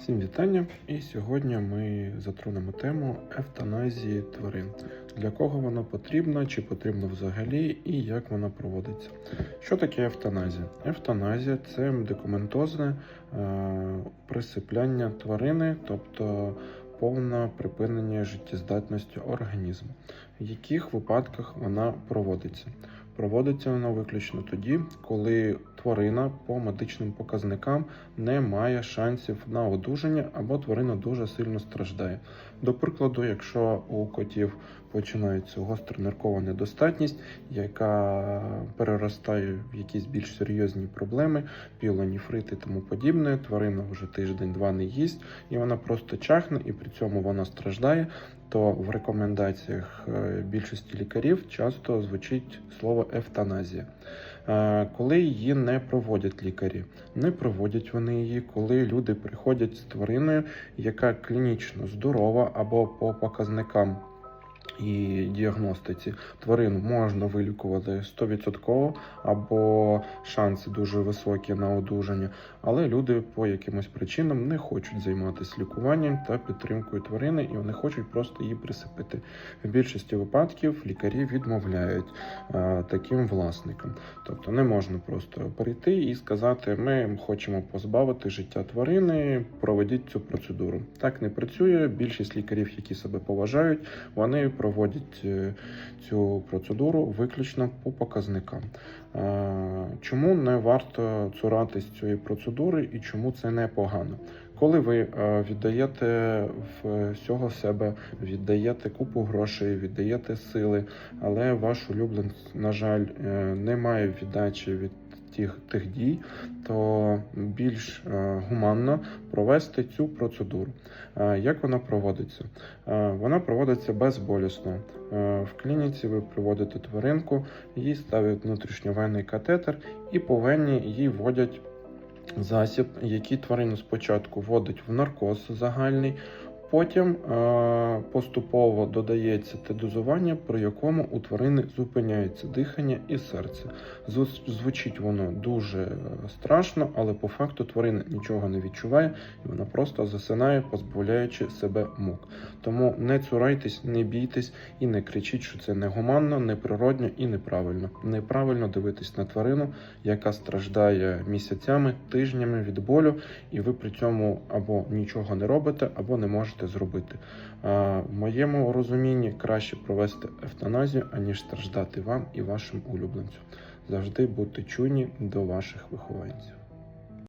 Всім вітання! І сьогодні ми затронемо тему евтаназії тварин. Для кого вона потрібна, чи потрібна взагалі, і як вона проводиться. Що таке евтаназія? Евтаназія це медикаментозне е, присипляння тварини, тобто повне припинення життєздатності організму. В яких випадках вона проводиться? Проводиться вона виключно тоді, коли тварина по медичним показникам не має шансів на одужання або тварина дуже сильно страждає. До прикладу, якщо у котів починається гостра ниркова недостатність, яка переростає в якісь більш серйозні проблеми, пілоніфрит і тому подібне, тварина вже тиждень-два не їсть, і вона просто чахне, і при цьому вона страждає. То в рекомендаціях е, більшості лікарів часто звучить слово евтаназія. Е, Коли її не проводять лікарі, не проводять вони її, коли люди приходять з твариною, яка клінічно здорова або по показникам. І діагностиці тварину можна вилікувати 100% або шанси дуже високі на одужання, але люди по якимось причинам не хочуть займатися лікуванням та підтримкою тварини, і вони хочуть просто її присипити. В більшості випадків лікарі відмовляють а, таким власникам. Тобто не можна просто прийти і сказати, ми хочемо позбавити життя тварини, проведіть цю процедуру. Так не працює. Більшість лікарів, які себе поважають, вони проводять е, цю процедуру виключно по показникам. Е, Чому не варто цуратись цієї процедури і чому це не погано? Коли ви е, віддаєте всього себе, віддаєте купу грошей, віддаєте сили, але ваш улюбленець, на жаль, не має віддачі від тих, тих дій, то більш е, гуманно провести цю процедуру. Е, Як вона проводиться? Е, Вона проводиться безболісно. В клініці ви приводите тваринку, їй ставлять внутрішньовенний катетер і по вені їй вводять засіб, який тварину спочатку вводить в наркоз загальний. Потім е, поступово додається те дозування, при якому у тварини зупиняється дихання і серце. Зву- Звучить воно дуже е, страшно, але по факту тварина нічого не відчуває, і вона просто засинає, позбавляючи себе мук. Тому не цурайтесь, не бійтесь і не кричіть, що це негуманно, неприродно і неправильно. Неправильно дивитись на тварину, яка страждає місяцями, тижнями від болю, і ви при цьому або нічого не робите, або не можете зробити. В моєму розумінні краще провести евтаназію, аніж страждати вам і вашим улюбленцям. Завжди бути чуйні до ваших вихованців.